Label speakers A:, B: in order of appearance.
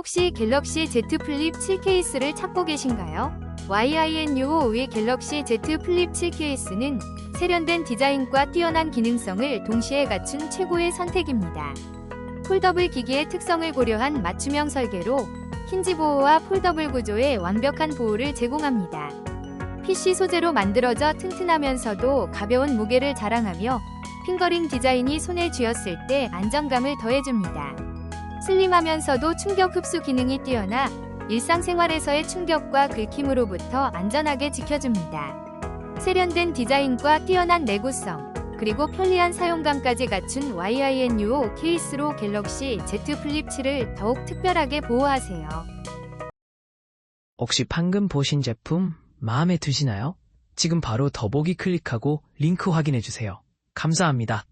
A: 혹시 갤럭시 Z 플립 7 케이스를 찾고 계신가요? YINUO5의 갤럭시 Z 플립 7 케이스는 세련된 디자인과 뛰어난 기능성을 동시에 갖춘 최고의 선택입니다. 폴더블 기기의 특성을 고려한 맞춤형 설계로 힌지 보호와 폴더블 구조의 완벽한 보호를 제공합니다. PC 소재로 만들어져 튼튼하면서도 가벼운 무게를 자랑하며 핑거링 디자인이 손에 쥐었을 때 안정감을 더해줍니다. 슬림하면서도 충격 흡수 기능이 뛰어나 일상생활에서의 충격과 긁힘으로부터 안전하게 지켜줍니다. 세련된 디자인과 뛰어난 내구성, 그리고 편리한 사용감까지 갖춘 YINUO 케이스로 갤럭시 Z 플립 7을 더욱 특별하게 보호하세요.
B: 혹시 방금 보신 제품 마음에 드시나요? 지금 바로 더보기 클릭하고 링크 확인해주세요. 감사합니다.